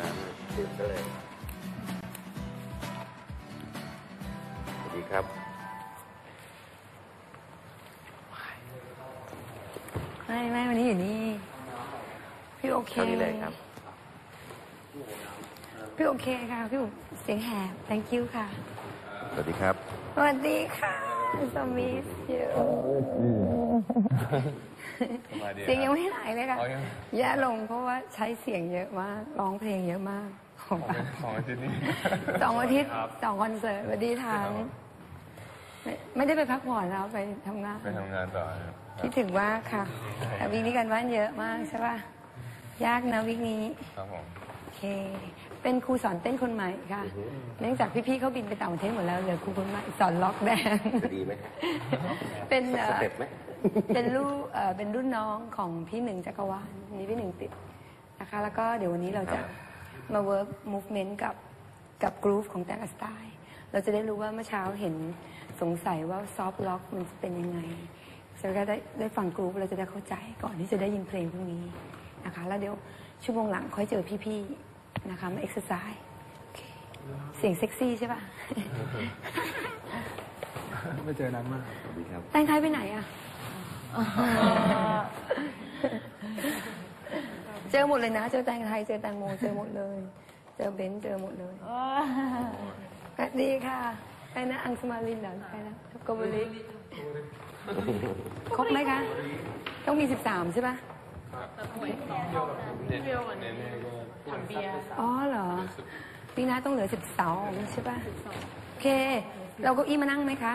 กันเลยสวัสดีครับไม่ไม่วันนี้อยู่นี่ พี่โอเคเท่านี้เลยครับ พี่โอเคค่ะ พี่เสียงแหบ thank you ค่ะ สวัสดีครับ สวัสดีค่ะ สมิสเยเสียงยังไม่หายเลยค่ะอ๋อยังแย่ลงเพราะว่าใช้เสียงเยอะมาก ร้องเพลงเยอะมากของเป็นของอาทิตย์นี้สองอาทิตย์ครับสองคอนเสิร์ตสวัสดีทั้งครับไม่ไม่ได้ไปพักผ่อนแล้วไปทำงาน ไปทำงานต่อครับคิดถึงว่ากค่ะแต่วิกนี้กันบ้านเยอะมากใช่ป่ะ ยากนะวิกนี้ ครับผมโอ เค เป็นครูสอนเต้นคนใหม่ค่ะ เนื่องจากพี่ๆเขาบินไปต่างประเทศหมดแล้วเหลือครูคนใหม่สอนล็อกแดนจะดีไหมเป็นเอ่อสเต็ปไหมเป็นลูกเอ่อเป็นรุ่นน้องของพี่หนึ่งจักรวาลมีพี่หนึ่งติดนะคะ แล้วก็เดี๋ยววันนี้เราจะมา work movement กับกับกรูฟของแต่ละสไตล์ เราจะได้รู้ว่าเมื่อเช้าเห็นสงสัยว่าซอฟต์ล็อกมันจะเป็นยังไงเสร็จแล้วก็ได้ได้ฟังกรูฟเราจะได้เข้าใจก่อนที่จะได้ยินเพลงพวกนี้ นะคะ แล้วเดี๋ยวชั่วโมงหลังค่อยเจอพี่ๆนะคะมาเอ็กซ์ไซส์เสียงเซ็กซี่ใช่ปะไม่เจอนานมากสวัสดีครับ แตงไทยไปไหนอะเจอหมดเลยนะ เจอแตงไทย เจอแตงโม เจอหมดเลย เจอเบนซ์เจอหมดเลยสวัสดีค่ะใครนะอังสมาลินเหรอใครนะโกบุริครบไหมคะ ต้องมีสิบสามใช่ปะ เนเน่ก็อ๋อเหรอ ปีหน้าต้องเหลือ 12 ใช่ป่ะ โอเค เราเก็อี้มานั่งไหมคะ